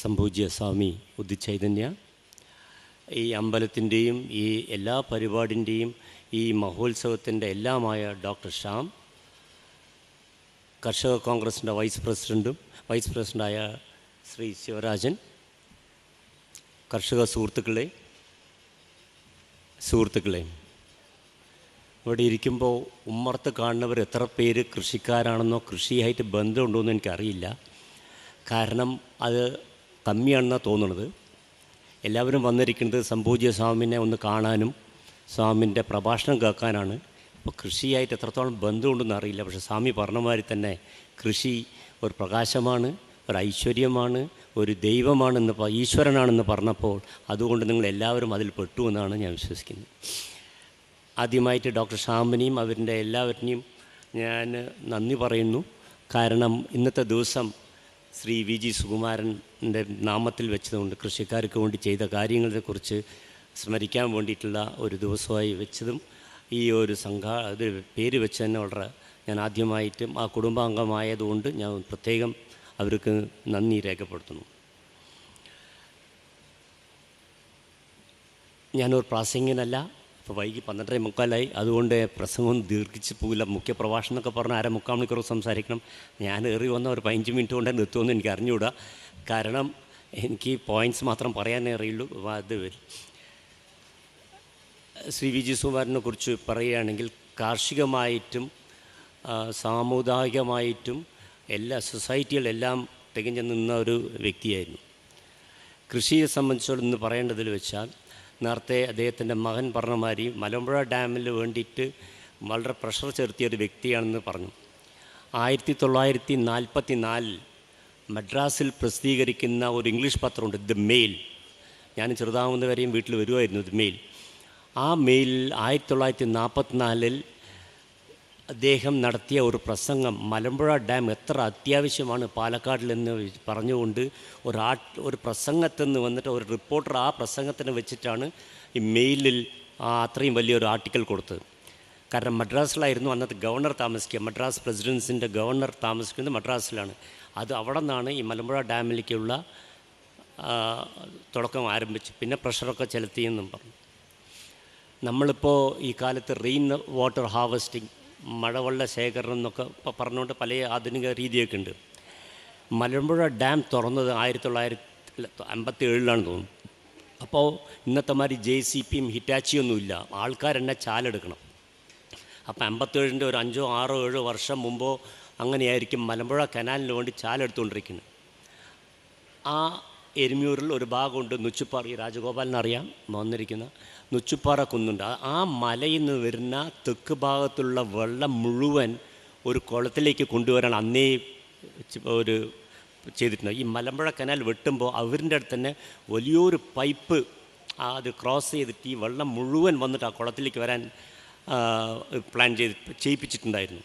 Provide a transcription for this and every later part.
സംഭൂജ്യ സ്വാമി ഉദിച്ചൈതന്യ. ഈ അമ്പലത്തിന്റെയും ഈ എല്ലാ പരിപാടിന്റെയും ഈ മഹോത്സവത്തിന്റെ എല്ലാമായ ഡോക്ടർ ശ്യാം കർഷക കോൺഗ്രസിന്റെ വൈസ് പ്രസിഡന്റും വൈസ് പ്രസിഡന്റായ ശ്രീ ശിവരാജൻ കർഷക സുഹൃത്തുക്കളെ സുഹൃത്തുക്കളെ ഇവിടെ ഇരിക്കുമ്പോൾ ഉമ്മർത്ത് കാണുന്നവർ എത്ര പേര് കൃഷിക്കാരാണെന്നോ കൃഷിയായിട്ട് ബന്ധമുണ്ടോ എന്ന് എനിക്കറിയില്ല. കാരണം അത് കമ്മിയാണെന്നാണ് തോന്നുന്നത് എല്ലാവരും വന്നിരിക്കുന്നത് സംഭൂജ്യ സ്വാമിനെ ഒന്ന് കാണാനും സ്വാമിന്റെ പ്രഭാഷണം കേൾക്കാനാണ്. അപ്പോൾ കൃഷിയായിട്ട് എത്രത്തോളം ബന്ധമുണ്ടെന്ന് അറിയില്ല. പക്ഷേ സ്വാമി പറഞ്ഞമാതിരി തന്നെ കൃഷി ഒരു പ്രകാശമാണ് ഒരു ഐശ്വര്യമാണ് ഒരു ദൈവമാണെന്ന് ഈശ്വരനാണെന്ന് പറഞ്ഞപ്പോൾ അതുകൊണ്ട് നിങ്ങൾ എല്ലാവരും അതിൽ പെട്ടു എന്നാണ് ഞാൻ വിശ്വസിക്കുന്നത്. ആദ്യമായിട്ട് ഡോക്ടർ ഷാമിനെയും അവരുടെ എല്ലാവരിനെയും ഞാൻ നന്ദി പറയുന്നു. കാരണം ഇന്നത്തെ ദിവസം ശ്രീ വി ജി സുകുമാരന്റെ നാമത്തിൽ വെച്ചതുകൊണ്ട് കൃഷിക്കാർക്ക് വേണ്ടി ചെയ്ത കാര്യങ്ങളെക്കുറിച്ച് സ്മരിക്കാൻ വേണ്ടിയിട്ടുള്ള ഒരു ദിവസമായി വെച്ചതും ഈ ഒരു സംഘ ഇത് പേര് വെച്ച് തന്നെ വളരെ ഞാൻ ആദ്യമായിട്ടും ആ കുടുംബാംഗമായതുകൊണ്ട് ഞാൻ പ്രത്യേകം അവർക്ക് നന്ദി രേഖപ്പെടുത്തുന്നു. ഞാനൊരു പ്രാസംഗികനല്ല ഇപ്പോൾ വൈകി പന്ത്രണ്ടര മുക്കാലായി. അതുകൊണ്ട് പ്രസംഗം ദീർഘിച്ച് പോകില്ല മുഖ്യപ്രഭാഷണം എന്നൊക്കെ പറഞ്ഞാൽ അര മുക്കാൽ മണിക്കൂർ സംസാരിക്കണം. ഞാൻ ഏറി വന്ന ഒരു പതിനഞ്ച് മിനിറ്റ് കൊണ്ട് നിർത്തുമെന്ന് എനിക്ക് അറിഞ്ഞുകൂടാ. കാരണം എനിക്ക് പോയിന്റ്സ് മാത്രം പറയാനേ അറിയുള്ളൂ. അത് ശ്രീ വിജി സുമാരനെ കുറിച്ച് പറയുകയാണെങ്കിൽ കാർഷികമായിട്ടും സാമുദായികമായിട്ടും എല്ലാ സൊസൈറ്റികളെല്ലാം തികഞ്ഞു നിന്ന ഒരു വ്യക്തിയായിരുന്നു. കൃഷിയെ സംബന്ധിച്ചോളം ഇന്ന് പറയേണ്ടതിൽ വെച്ചാൽ നേരത്തെ അദ്ദേഹത്തിന്റെ മകൻ പറഞ്ഞ മാതിരി മലമ്പുഴ ഡാമിൽ വേണ്ടിയിട്ട് വളരെ പ്രഷർ ചെലുത്തിയ ഒരു വ്യക്തിയാണെന്ന് പറഞ്ഞു. ആയിരത്തി തൊള്ളായിരത്തി നാൽപ്പത്തി നാലിൽ മദ്രാസിൽ പ്രസിദ്ധീകരിക്കുന്ന ഒരു ഇംഗ്ലീഷ് പത്രമുണ്ട് ദ മെയിൽ. ഞാൻ ചെറുതാവുന്ന വരെയും വീട്ടിൽ വരുമായിരുന്നു ദ മെയിൽ. ആ മെയിൽ ആയിരത്തി തൊള്ളായിരത്തി നാൽപ്പത്തിനാലിൽ അദ്ദേഹം നടത്തിയ ഒരു പ്രസംഗം. മലമ്പുഴ ഡാം എത്ര അത്യാവശ്യമാണ് പാലക്കാടിലെന്ന് പറഞ്ഞുകൊണ്ട് ഒരു ആ ഒരു പ്രസംഗത്തിൽ വന്നിട്ട് ഒരു റിപ്പോർട്ടർ ആ പ്രസംഗത്തിന് വെച്ചിട്ടാണ് ഈ മെയിലിൽ അത്രയും വലിയൊരു ആർട്ടിക്കൽ കൊടുത്തത്. കാരണം മദ്രാസിലായിരുന്നു അന്നത്തെ ഗവർണർ താമസിക്കുക. മദ്രാസ് പ്രസിഡൻസിന്റെ ഗവർണർ താമസിക്കുന്നത് മദ്രാസിലാണ്. അത് അവിടെ നിന്നാണ് ഈ മലമ്പുഴ ഡാമിലേക്കുള്ള തുടക്കം ആരംഭിച്ചു. പിന്നെ പ്രഷറൊക്കെ ചെലുത്തിയെന്നും പറഞ്ഞു. നമ്മളിപ്പോൾ ഈ കാലത്ത് റെയിൻ വാട്ടർ ഹാർവസ്റ്റിംഗ് മഴവെള്ള ശേഖരണം എന്നൊക്കെ ഇപ്പോൾ പറഞ്ഞുകൊണ്ട് പല ആധുനിക രീതിയൊക്കെ ഉണ്ട്. മലമ്പുഴ ഡാം തുറന്നത് ആയിരത്തി തൊള്ളായിരത്തി അമ്പത്തി ഏഴിലാണ് തോന്നുന്നു. അപ്പോൾ ഇന്നത്തെ മാതിരി ജെ സി പിയും ഹിറ്റാച്ചിയൊന്നുമില്ല ആൾക്കാരെന്നെ ചാലെടുക്കണം. അപ്പോൾ അമ്പത്തേഴിന്റെ ഒരു അഞ്ചോ ആറോ ഏഴോ വർഷം മുമ്പോ അങ്ങനെയായിരിക്കും മലമ്പുഴ കനാലിന് വേണ്ടി ചാലെടുത്തുകൊണ്ടിരിക്കുന്നത്. ആ എരുമ്യൂരിൽ ഒരു ഭാഗമുണ്ട് നുച്ചുപ്പാറ. ഈ രാജഗോപാലിന് അറിയാം വന്നിരിക്കുന്ന നുച്ചുപ്പാറ കുന്നുണ്ട്. ആ- മലയിൽ നിന്ന് വരുന്ന തെക്ക് ഭാഗത്തുള്ള വെള്ളം മുഴുവൻ ഒരു കുളത്തിലേക്ക് കൊണ്ടുവരാൻ അന്നേ ഒരു ചെയ്തിട്ടുണ്ട്. ഈ മലമ്പുഴ കനാൽ വെട്ടുമ്പോൾ അവരിന്റെ അടുത്ത് തന്നെ വലിയൊരു പൈപ്പ് അത് ക്രോസ് ചെയ്തിട്ട് ഈ വെള്ളം മുഴുവൻ വന്നിട്ട് ആ കുളത്തിലേക്ക് വരാൻ പ്ലാൻ ചെയ്ത് ചെയ്യിപ്പിച്ചിട്ടുണ്ടായിരുന്നു.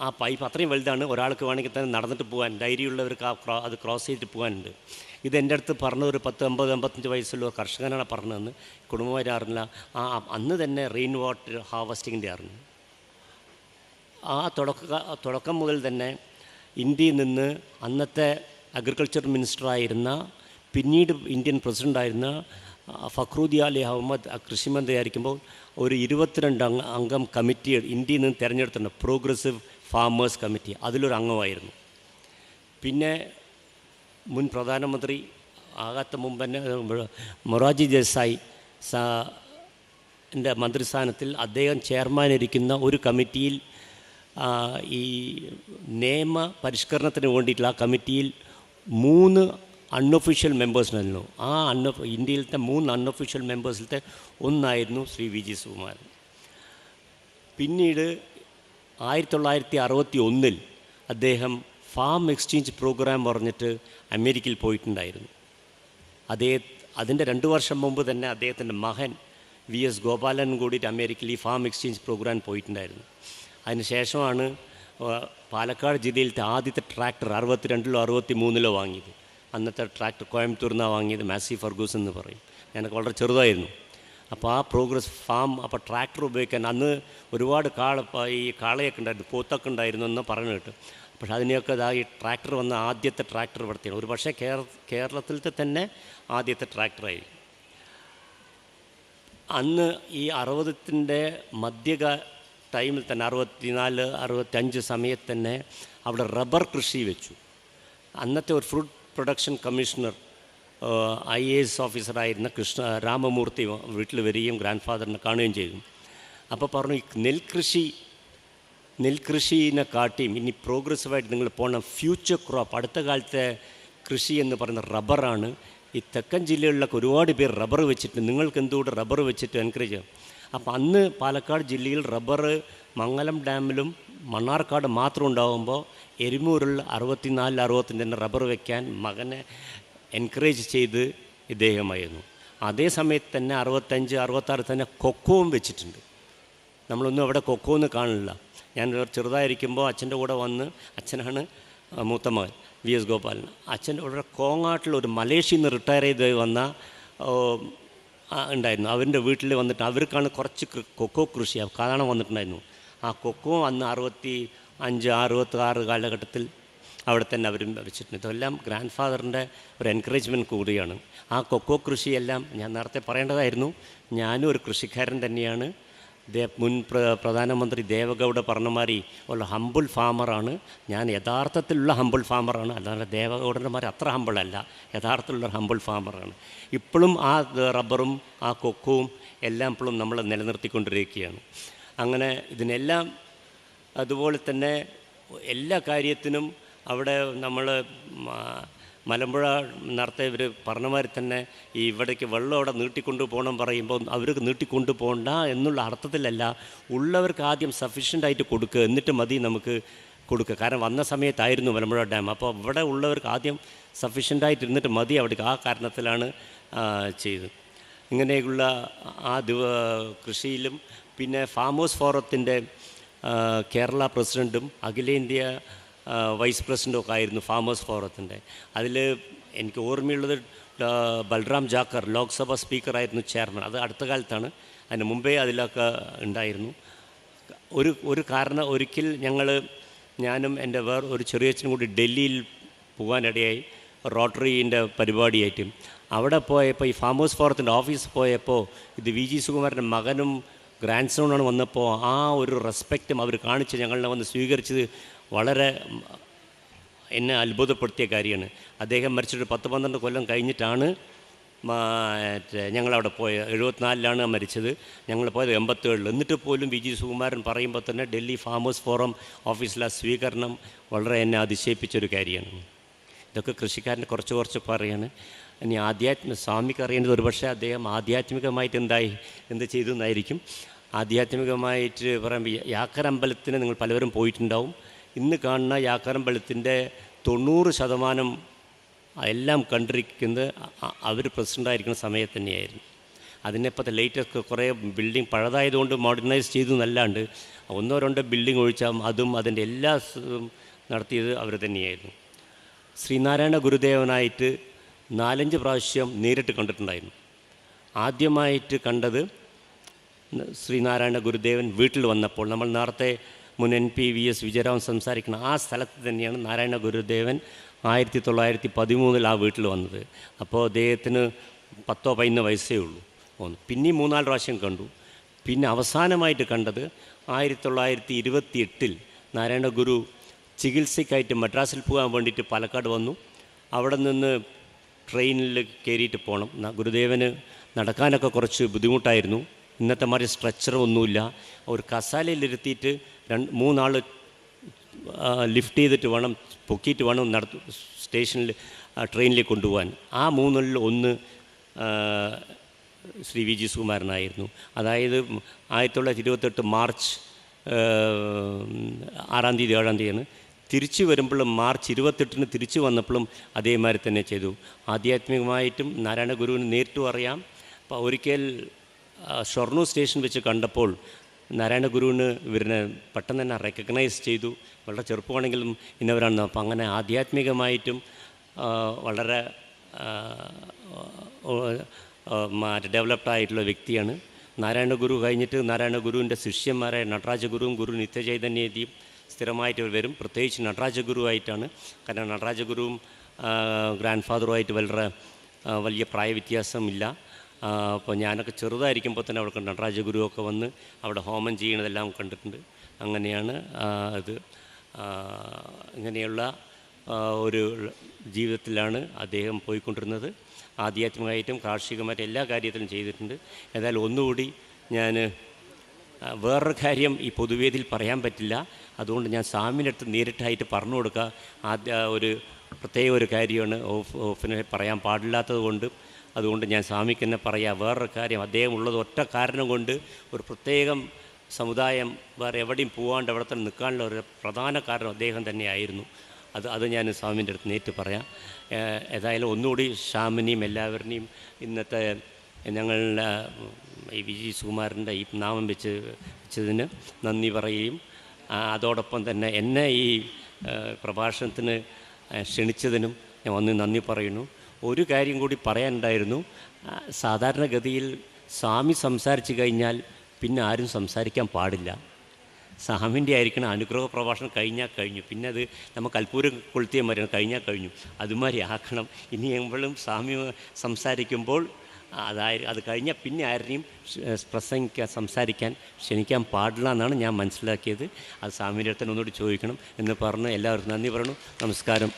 ആ, പൈപ്പ് അത്രയും വലുതാണ്. ഒരാൾക്ക് വേണമെങ്കിൽ തന്നെ നടന്നിട്ട് പോകാൻ ധൈര്യമുള്ളവർക്ക് ആ അത് ക്രോസ് ചെയ്തിട്ട് പോകാനുണ്ട്. ഇത് എന്റെ അടുത്ത് പറഞ്ഞ ഒരു പത്ത് അമ്പത് അമ്പത്തഞ്ച് വയസ്സുള്ള കർഷകനാണ് പറഞ്ഞതെന്ന്. കുടുംബമായിട്ട് അറിഞ്ഞില്ല. ആ അന്ന് തന്നെ റെയിൻ വാട്ടർ ഹാർവസ്റ്റിങ്ങിന്റെ അറിഞ്ഞു. ആ തുടക്ക തുടക്കം മുതൽ തന്നെ ഇന്ത്യയിൽ നിന്ന് അന്നത്തെ അഗ്രികൾച്ചർ മിനിസ്റ്ററായിരുന്ന പിന്നീട് ഇന്ത്യൻ പ്രസിഡന്റായിരുന്ന ഫക്രൂദി അലി അഹമ്മദ് കൃഷിമന്ത്രിയായിരിക്കുമ്പോൾ ഒരു ഇരുപത്തിരണ്ട് അംഗം കമ്മിറ്റി ഇന്ത്യയിൽ നിന്ന് തിരഞ്ഞെടുത്തിട്ടുണ്ട്. പ്രോഗ്രസീവ് ഫാമേഴ്സ് കമ്മിറ്റി അതിലൊരു അംഗമായിരുന്നു. പിന്നെ മുൻ പ്രധാനമന്ത്രി ആകാത്ത മുമ്പ് തന്നെ മൊറാജി ദേശായി സാ എന്റെ മന്ത്രിസ്ഥാനത്തിൽ അദ്ദേഹം ചെയർമാൻ ഇരിക്കുന്ന ഒരു കമ്മിറ്റിയിൽ ഈ നിയമ പരിഷ്കരണത്തിന് വേണ്ടിയിട്ടുള്ള ആ കമ്മിറ്റിയിൽ മൂന്ന് അൺഒഫീഷ്യൽ മെമ്പേഴ്സിനായിരുന്നു ആ അൺഒ ഇന്ത്യയിലത്തെ മൂന്ന് അൺഒഫീഷ്യൽ മെമ്പേഴ്സിലത്തെ ഒന്നായിരുന്നു ശ്രീ വി ജി സുകുമാരൻ. പിന്നീട് ആയിരത്തി തൊള്ളായിരത്തി അറുപത്തി ഒന്നിൽ അദ്ദേഹം ഫാം എക്സ്ചേഞ്ച് പ്രോഗ്രാം പറഞ്ഞിട്ട് അമേരിക്കയിൽ പോയിട്ടുണ്ടായിരുന്നു. അതേ അതിന്റെ രണ്ട് വർഷം മുമ്പ് തന്നെ അദ്ദേഹത്തിന്റെ മകൻ വി എസ് ഗോപാലൻ കൂടിയിട്ട് അമേരിക്കയിൽ ഈ ഫാം എക്സ്ചേഞ്ച് പ്രോഗ്രാം പോയിട്ടുണ്ടായിരുന്നു. അതിന് ശേഷമാണ് പാലക്കാട് ജില്ലയിലത്തെ ആദ്യത്തെ ട്രാക്ടർ അറുപത്തിരണ്ടിലോ അറുപത്തി മൂന്നിലോ വാങ്ങിയത്. അന്നത്തെ ട്രാക്ടർ കോയമ്പത്തൂർ നിന്നാണ് വാങ്ങിയത് മാസി ഫർഗൂസ് എന്ന് പറയും. ഞാനൊക്കെ വളരെ ചെറുതായിരുന്നു. അപ്പോൾ ആ പ്രോഗ്രസ് ഫാം അപ്പോൾ ട്രാക്ടർ ഉപയോഗിക്കാൻ അന്ന് ഒരുപാട് കാള ഈ കാളയൊക്കെ ഉണ്ടായിരുന്നു പോത്തൊക്കെ ഉണ്ടായിരുന്നു എന്ന് പറഞ്ഞു കേട്ടു. പക്ഷെ അതിനെയൊക്കെ ഇതാ ഈ ട്രാക്ടർ വന്ന ആദ്യത്തെ ട്രാക്ടർ ഇവിടുത്തെയാണ് ഒരു പക്ഷേ കേര കേരളത്തിലത്തെ തന്നെ ആദ്യത്തെ ട്രാക്ടറായി അന്ന് ഈ അറുപതിന്റെ മധ്യക ടൈമിൽ തന്നെ അറുപത്തിനാല് അറുപത്തഞ്ച് സമയത്ത് തന്നെ അവിടെ റബ്ബർ കൃഷി വെച്ചു. അന്നത്തെ ഒരു fruit production commissioner I A S ഓഫീസറായിരുന്ന Krishna Ramamurthy വീട്ടിൽ വരികയും ഗ്രാൻഡ് ഫാദറിനെ കാണുകയും ചെയ്തു. അപ്പോൾ പറഞ്ഞു നെൽകൃഷി നെൽകൃഷിനെ കാട്ടിയും ഇനി പ്രോഗ്രസീവായിട്ട് നിങ്ങൾ പോകണം ഫ്യൂച്ചർ ക്രോപ്പ് അടുത്ത കാലത്തെ കൃഷി എന്ന് പറയുന്ന റബ്ബറാണ്. ഈ തെക്കൻ ജില്ലകളിലൊക്കെ ഒരുപാട് പേർ റബ്ബർ വെച്ചിട്ട് നിങ്ങൾക്ക് എന്തുകൊണ്ട് റബ്ബർ വെച്ചിട്ട് എൻകറേജ് ചെയ്യും? അപ്പോൾ അന്ന് പാലക്കാട് ജില്ലയിൽ റബ്ബർ മംഗലം ഡാമിലും മണ്ണാർക്കാട് മാത്രം ഉണ്ടാകുമ്പോൾ എരുമൂരിൽ അറുപത്തിനാലിൽ അറുപത്തിന്റെ റബ്ബർ വെക്കാൻ മകനെ എൻകറേജ് ചെയ്ത് ഇദ്ദേഹമായിരുന്നു. അതേ സമയത്ത് തന്നെ അറുപത്തഞ്ച് അറുപത്താറ് തന്നെ കൊക്കോവും വെച്ചിട്ടുണ്ട്. നമ്മളൊന്നും അവിടെ കൊക്കോന്ന് കാണില്ല. ഞാൻ ചെറുതായിരിക്കുമ്പോൾ അച്ഛന്റെ കൂടെ വന്ന് അച്ഛനാണ് മൂത്ത മകൻ വി എസ് ഗോപാലൻ. അച്ഛന്റെ കൂടെ കോങ്ങാട്ടിൽ ഒരു മലേഷ്യയിൽ നിന്ന് റിട്ടയർ ചെയ്ത് വന്ന ഉണ്ടായിരുന്നു. അവരുടെ വീട്ടിൽ വന്നിട്ട് അവർക്കാണ് കുറച്ച് കൊക്കോ കൃഷി കാണാൻ വന്നിട്ടുണ്ടായിരുന്നു. ആ കൊക്കോ അന്ന് അറുപത്തി അഞ്ച് അറുപത്തി ആറ് കാലഘട്ടത്തിൽ അവിടെ തന്നെ അവരും വെച്ചിട്ടുണ്ട്. ഇതെല്ലാം ഗ്രാൻഡ് ഫാദറിന്റെ ഒരു എൻകറേജ്മെന്റ് കൂടിയാണ്. ആ കൊക്കോ കൃഷിയെല്ലാം ഞാൻ നേരത്തെ പറയേണ്ടതായിരുന്നു. ഞാനും ഒരു കൃഷിക്കാരൻ തന്നെയാണ്. ദേ മുൻ പ്ര പ്രധാനമന്ത്രി ദേവഗൗഡ പറഞ്ഞമാരി ഉള്ള ഹമ്പിൾ ഫാമറാണ് ഞാൻ യഥാർത്ഥത്തിലുള്ള ഹമ്പിൾ ഫാമറാണ് അല്ലാതെ ദേവഗൗഡന്മാർ അത്ര ഹമ്പിളല്ല യഥാർത്ഥത്തിലുള്ള ഹമ്പിൾ ഫാമറാണ് ഇപ്പോഴും ആ റബ്ബറും ആ കൊക്കവും എല്ലാം ഇപ്പോഴും നമ്മൾ നിലനിർത്തിക്കൊണ്ടിരിക്കുകയാണ്. അങ്ങനെ ഇതിനെല്ലാം അതുപോലെ തന്നെ എല്ലാ കാര്യത്തിനും അവിടെ നമ്മൾ മലമ്പുഴ നേരത്തെ ഇവർ പറഞ്ഞമാതിരി തന്നെ ഈ ഇവിടേക്ക് വെള്ളം അവിടെ നീട്ടിക്കൊണ്ടു പോകണം പറയുമ്പോൾ അവർക്ക് നീട്ടിക്കൊണ്ടു പോകണ്ട എന്നുള്ള അർത്ഥത്തിലല്ല ഉള്ളവർക്ക് ആദ്യം സഫീഷ്യന്റായിട്ട് കൊടുക്കുക എന്നിട്ട് മതി നമുക്ക് കൊടുക്കുക. കാരണം വന്ന സമയത്തായിരുന്നു മലമ്പുഴ ഡാം അപ്പോൾ ഇവിടെ ഉള്ളവർക്ക് ആദ്യം സഫീഷ്യന്റായിട്ട് ഇരുന്നിട്ട് മതി അവിടേക്ക്. ആ കാരണത്തിലാണ് ചെയ്തത്. ഇങ്ങനെയുള്ള ആ ദിവ കൃഷിയിലും പിന്നെ ഫാമേഴ്സ് ഫോറത്തിന്റെ കേരള പ്രസിഡന്റും അഖിലേന്ത്യ വൈസ് പ്രസിഡന്റും ഒക്കെ ആയിരുന്നു ഫാമേഴ്സ് ഫോറത്തിന്റെ അതിൽ എനിക്ക് ഓർമ്മയുള്ളത് ബൽറാം ജാക്കർ ലോക്സഭാ സ്പീക്കറായിരുന്നു ചെയർമാൻ അത് അടുത്ത കാലത്താണ് അതിന് മുമ്പേ അതിലൊക്കെ ഉണ്ടായിരുന്നു. ഒരു ഒരു കാരണം ഒരിക്കൽ ഞങ്ങൾ ഞാനും എന്റെ വേറെ ഒരു ചെറിയച്ഛനും കൂടി ഡൽഹിയിൽ പോകാനിടയായി റോട്ടറീന്റെ പരിപാടിയായിട്ട്. അവിടെ പോയപ്പോൾ ഈ ഫാമേഴ്സ് ഫോറത്തിന്റെ ഓഫീസ് പോയപ്പോൾ ഇത് വി ജി സുകുമാരന്റെ മകനും ഗ്രാൻഡ് സോണാണ് വന്നപ്പോൾ ആ ഒരു റെസ്പെക്റ്റും അവർ കാണിച്ച് ഞങ്ങളെ വന്ന് സ്വീകരിച്ചത് വളരെ എന്നെ അത്ഭുതപ്പെടുത്തിയ കാര്യമാണ്. അദ്ദേഹം മരിച്ചിട്ട് പത്ത് പന്ത്രണ്ട് കൊല്ലം കഴിഞ്ഞിട്ടാണ് മറ്റേ ഞങ്ങളവിടെ പോയ എഴുപത്തിനാലിലാണ് മരിച്ചത്. ഞങ്ങൾ പോയത് എൺപത്തേഴിൽ എന്നിട്ട് പോലും വി ജി സുകുമാരൻ പറയുമ്പോൾ തന്നെ ഡൽഹി ഫാമേഴ്സ് ഫോറം ഓഫീസിലെ സ്വീകരണം വളരെ എന്നെ അതിശയിപ്പിച്ചൊരു കാര്യമാണ്. ഇതൊക്കെ കൃഷിക്കാരന്റെ കുറച്ച് കുറച്ച് പറയാണ്. ഇനി ആധ്യാത്മിക സ്വാമിക്ക് അറിയേണ്ടത് ഒരുപക്ഷെ അദ്ദേഹം ആധ്യാത്മികമായിട്ട് എന്തായി എന്ത് ചെയ്തു എന്നായിരിക്കും. ആധ്യാത്മികമായിട്ട് പറയുമ്പോൾ യാക്കരമ്പലത്തിന് നിങ്ങൾ പലവരും പോയിട്ടുണ്ടാവും. ഇന്ന് കാണുന്ന യാക്കരമ്പലത്തിന്റെ തൊണ്ണൂറ് ശതമാനം എല്ലാം കണ്ടിരിക്കുന്നത് അവർ പ്രസിഡന്റായിരിക്കുന്ന സമയത്ത് തന്നെയായിരുന്നു. അതിനിപ്പോഴത്തെ ലേറ്റസ്റ്റ് കുറേ ബിൽഡിംഗ് പഴതായതുകൊണ്ട് മോഡേണൈസ് ചെയ്തു എന്നല്ലാണ്ട് ഒന്നോ രണ്ടോ ബിൽഡിംഗ് ഒഴിച്ചാൽ അതും അതിന്റെ എല്ലാ നടത്തിയത് അവർ തന്നെയായിരുന്നു. ശ്രീനാരായണ ഗുരുദേവനായിട്ട് നാലഞ്ച് പ്രാവശ്യം നേരിട്ട് കണ്ടിട്ടുണ്ടായിരുന്നു. ആദ്യമായിട്ട് കണ്ടത് ശ്രീനാരായണ ഗുരുദേവൻ വീട്ടിൽ വന്നപ്പോൾ നമ്മൾ നേരത്തെ മുൻ N P V S Vijayaraman സംസാരിക്കുന്ന ആ സ്ഥലത്ത് തന്നെയാണ് നാരായണ ഗുരുദേവൻ ആയിരത്തി തൊള്ളായിരത്തി പതിമൂന്നിൽ ആ വീട്ടിൽ വന്നത്. അപ്പോൾ അദ്ദേഹത്തിന് പത്തോ പതിനൊന്ന് വയസ്സേ ഉള്ളൂ. ഒന്ന്. പിന്നെയും മൂന്നാൽ പ്രാവശ്യം കണ്ടു. പിന്നെ അവസാനമായിട്ട് കണ്ടത് ആയിരത്തി തൊള്ളായിരത്തി ഇരുപത്തി എട്ടിൽ നാരായണ ഗുരു ചികിത്സയ്ക്കായിട്ട് മദ്രാസിൽ പോകാൻ വേണ്ടിയിട്ട് പാലക്കാട് വന്നു. അവിടെ നിന്ന് ട്രെയിനിൽ കയറിയിട്ട് പോകണം. ഗുരുദേവന് നടക്കാനൊക്കെ കുറച്ച് ബുദ്ധിമുട്ടായിരുന്നു. ഇന്നത്തെ മാതിരി സ്ട്രെച്ചറൊന്നുമില്ല ഒരു കസാലയിലിരുത്തിയിട്ട് രണ്ട് മൂന്നാൾ ലിഫ്റ്റ് ചെയ്തിട്ട് വേണം പൊക്കിയിട്ട് വേണം നട സ്റ്റേഷനിൽ ട്രെയിനിലേക്ക് കൊണ്ടുപോകാൻ. ആ മൂന്നിൽ ഒന്ന് ശ്രീ വി ജി സുകുമാരനായിരുന്നു. അതായത് ആയിരത്തി തൊള്ളായിരത്തി ഇരുപത്തെട്ട് മാർച്ച് ആറാം തീയതി ഏഴാം തീയതിയാണ്. തിരിച്ചു വരുമ്പോഴും മാർച്ച് ഇരുപത്തെട്ടിന് തിരിച്ചു വന്നപ്പോഴും അതേമാതിരി തന്നെ ചെയ്തു. ആധ്യാത്മികമായിട്ടും നാരായണ ഗുരുവിന് നേരിട്ടും അറിയാം. അപ്പോൾ ഒരിക്കൽ ഷൊർണൂർ സ്റ്റേഷൻ വെച്ച് കണ്ടപ്പോൾ നാരായണ ഗുരുവിന് ഇവരിനെ പെട്ടെന്ന് തന്നെ റെക്കഗ്നൈസ് ചെയ്തു. വളരെ ചെറുപ്പമാണെങ്കിലും ഇന്നവരാണ്. അപ്പം അങ്ങനെ ആധ്യാത്മികമായിട്ടും വളരെ മറ്റേ ഡെവലപ്ഡ് ആയിട്ടുള്ള വ്യക്തിയാണ്. നാരായണ ഗുരു കഴിഞ്ഞിട്ട് നാരായണ ഗുരുവിന്റെ ശിഷ്യന്മാരായ നടരാജ ഗുരുവും ഗുരു നിത്യചൈതന്യതിയും സ്ഥിരമായിട്ട് വരും. പ്രത്യേകിച്ച് നടരാജ ഗുരുവായിട്ടാണ് കാരണം നടരാജ ഗുരുവും ഗ്രാൻഡ് ഫാദറുമായിട്ട് വളരെ വലിയ പ്രായ വ്യത്യാസമില്ല ആ, അപ്പോൾ ഞാനൊക്കെ ചെറുതായിരിക്കുമ്പോൾ തന്നെ അവിടെ കണ്ടു രാജഗുരു ഒക്കെ വന്ന് അവിടെ ഹോമം ചെയ്യണതെല്ലാം കണ്ടിട്ടുണ്ട്. അങ്ങനെയാണ് അത് ഇങ്ങനെയുള്ള ഒരു ജീവിതത്തിലാണ് അദ്ദേഹം പോയിക്കൊണ്ടിരുന്നത്. ആധ്യാത്മികമായിട്ടും കാർഷികമായിട്ടും എല്ലാ കാര്യത്തിലും ചെയ്തിട്ടുണ്ട്. ഏതായാലും ഒന്നുകൂടി ഞാൻ വേറൊരു കാര്യം ഈ പൊതുവേദിയിൽ പറയാൻ പറ്റില്ല. അതുകൊണ്ട് ഞാൻ സാമിനടുത്ത് നേരിട്ടായിട്ട് പറഞ്ഞു കൊടുക്കുക ആദ്യ ഒരു പ്രത്യേക ഒരു കാര്യമാണ്. ഓഫ് ഓഫിനെ പറയാൻ പാടില്ലാത്തത് കൊണ്ട് അതുകൊണ്ട് ഞാൻ സ്വാമിക്ക് തന്നെ പറയാം വേറൊരു കാര്യം അദ്ദേഹം ഉള്ളത് ഒറ്റ കാരണം കൊണ്ട് ഒരു പ്രത്യേകം സമുദായം വേറെ എവിടെയും പോകാണ്ട് അവിടെ തന്നെ നിൽക്കാനുള്ള ഒരു പ്രധാന കാരണം അദ്ദേഹം തന്നെയായിരുന്നു. അത് അത് ഞാൻ സ്വാമിന്റെ അടുത്ത് നേരിട്ട് പറയാം. ഏതായാലും ഒന്നുകൂടി ശ്യാമിനെയും എല്ലാവരുടെയും ഇന്നത്തെ ഞങ്ങളുടെ ഈ വിജി സുകുമാരന്റെ ഈ നാമം വെച്ച് വെച്ചതിന് നന്ദി പറയുകയും അതോടൊപ്പം തന്നെ എന്നെ ഈ പ്രഭാഷണത്തിന് ക്ഷണിച്ചതിനും ഞാൻ വന്ന് നന്ദി പറയുന്നു. ഒരു കാര്യം കൂടി പറയാനുണ്ടായിരുന്നു. സാധാരണഗതിയിൽ സ്വാമി സംസാരിച്ചു കഴിഞ്ഞാൽ പിന്നെ ആരും സംസാരിക്കാൻ പാടില്ല. സ്വാമിന്റെ ആയിരിക്കണം അനുഗ്രഹ പ്രഭാഷണം കഴിഞ്ഞാൽ കഴിഞ്ഞു. പിന്നെ അത് നമ്മൾ അൽപ്പൂരം കൊളുത്തിയ മരണം കഴിഞ്ഞാൽ കഴിഞ്ഞു. അതുമാതിരി ആക്കണം. ഇനി എപ്പോഴും സ്വാമി സംസാരിക്കുമ്പോൾ അതായത് അത് കഴിഞ്ഞാൽ പിന്നെ ആരുടെയും പ്രസംഗിക്കാൻ സംസാരിക്കാൻ ക്ഷണിക്കാൻ പാടില്ല എന്നാണ് ഞാൻ മനസ്സിലാക്കിയത്. അത് സ്വാമിന്റെ അടുത്ത് ഒന്നുകൂടി ചോദിക്കണം എന്ന് പറഞ്ഞ്. എല്ലാവർക്കും നന്ദി പറയണു നമസ്കാരം.